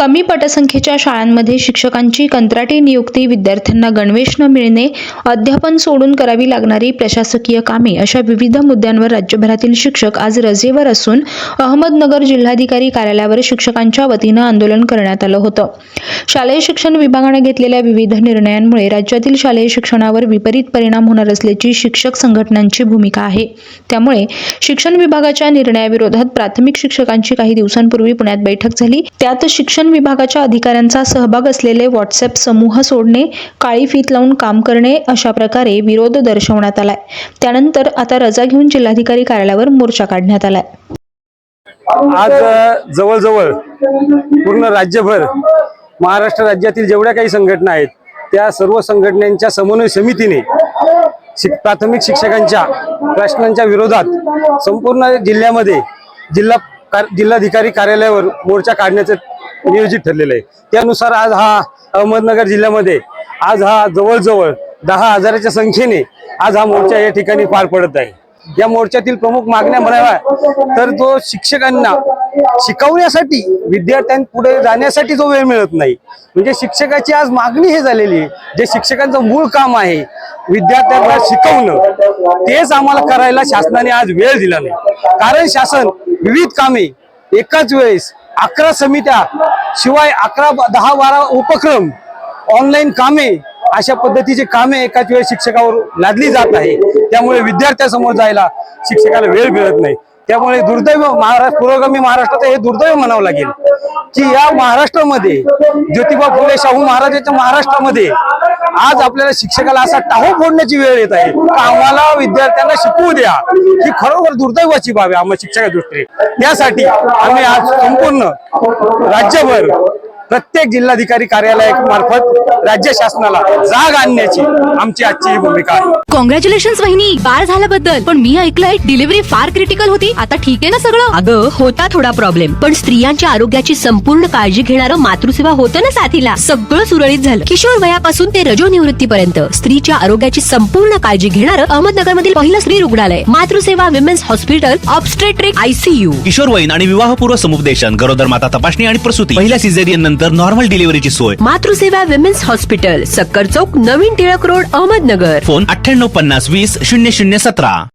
कमी पटसंख्येच्या शाळांमध्ये शिक्षकांची कंत्राटी नियुक्ती विद्यार्थ्यांना गणवेश न मिळणे अध्यापन सोडून करावी लागणारी प्रशासकीय कामे अशा विविध मुद्द्यांवर राज्यभरातील शिक्षक आज रजेवर असून अहमदनगर जिल्हाधिकारी कार्यालयावर शिक्षकांच्या वतीनं आंदोलन करण्यात आलं होतं. शालेय शिक्षण विभागाने घेतलेल्या विविध निर्णयांमुळे राज्यातील शालेय शिक्षणावर विपरीत परिणाम होणार असल्याची शिक्षक संघटनांची भूमिका आहे. त्यामुळे शिक्षण विभागाच्या निर्णयाविरोधात प्राथमिक शिक्षकांची काही दिवसांपूर्वी पुण्यात बैठक झाली. त्यात शिक्षण विभागाच्या अधिकाऱ्यांचा सहभाग असलेले व्हॉट्सअप समूह सोडणे काळी फीत लावून काम करणे अशा प्रकारे विरोध दर्शवण्यात आलाय. त्यानंतर आता रजा घेऊन जिल्हाधिकारी कार्यालयावर मोर्चा काढण्यात आलाय. आज जवळजवळ पूर्ण राज्यभर महाराष्ट्र राज्यातील जेवढ्या काही संघटना आहेत त्या सर्व संघटनांच्या समन्वय समितीने शिक प्राथमिक शिक्षकांच्या प्रश्नांच्या विरोधात संपूर्ण जिल्ह्यामध्ये जिल्हा कार- जिल्हाधिकारी कार्यालयावर मोर्चा काढण्याचं नियोजित ठरलेलं आहे. त्यानुसार आज हा अहमदनगर जिल्ह्यामध्ये आज हा जवळजवळ दहा हजाराच्या संख्येने आज हा मोर्चा या ठिकाणी पार पडत आहे. या मोर्चातील प्रमुख मागण्या म्हणाव्या तर तो शिक्षकांना शिकवण्यासाठी विद्यार्थ्यांपुढे जाण्यासाठी जो वेळ मिळत नाही म्हणजे शिक्षकाची आज मागणी हे झालेली आहे जे शिक्षकांचं मूळ काम आहे विद्यार्थ्यांना शिकवणं तेच आम्हाला करायला शासनाने आज वेळ दिला नाही. कारण शासन विविध कामे एकाच वेळेस अकरा समित्या शिवाय अकरा दहा बारा उपक्रम ऑनलाईन कामे अशा पद्धतीची कामे एकाच वेळ शिक्षकावर लादली जात आहे. त्यामुळे विद्यार्थ्यासमोर जायला शिक्षकाला वेळ मिळत नाही. त्यामुळे दुर्दैव महाराष्ट्र पुरोगामी महाराष्ट्रात हे दुर्दैव म्हणावं लागेल. की या महाराष्ट्रामध्ये ज्योतिबा फुले शाहू महाराजांच्या महाराष्ट्रामध्ये आज आपल्याला शिक्षकाला असा टाहो फोडण्याची वेळ येत आहे. आम्हाला विद्यार्थ्यांना शिकवू द्या. ही खरोखर दुर्दैवाची बाब आहे आम्हाला शिक्षका दृष्टीने. त्यासाठी आम्ही आज संपूर्ण राज्यभर प्रत्येक जिल्हाधिकारी कार्यालयामार्फत राज्य शासनाला जाग आणण्याची आमची आजची ही भूमिका आहे. कॉंग्रॅच्युलेशन वहिनी. बाळ झाल्याबद्दल. पण मी ऐकलंय डिलिव्हरी फार क्रिटिकल होती. आता ठीक आहे ना सगळं? अगं होता थोडा प्रॉब्लेम पण स्त्रियांच्या आरोग्याची संपूर्ण काळजी घेणारं मातृसेवा होतं ना साथीला. सगळं सुरळीत झालं. किशोर वयापासून ते रजो निवृत्तीपर्यंत. स्त्रीच्या आरोग्याची संपूर्ण काळजी घेणारं अहमदनगर मधील पहिलं स्त्री रुग्णालय. Matruseva women's hospital obstetric ICU किशोरवयीन आणि विवाहपूर्व समुपदेशन गरोदर माता तपासणी आणि प्रसूती. पहिल्या सिझेरियन नंतर नॉर्मल डिलिव्हरीची सोय. मातृसेवा विमेन्स हॉस्पिटल सक्कर चौक नवीन टिळक रोड अहमदनगर. फोन अठ्ठ्याण्णव पन्नास वीस शून्य शून्य सतरा.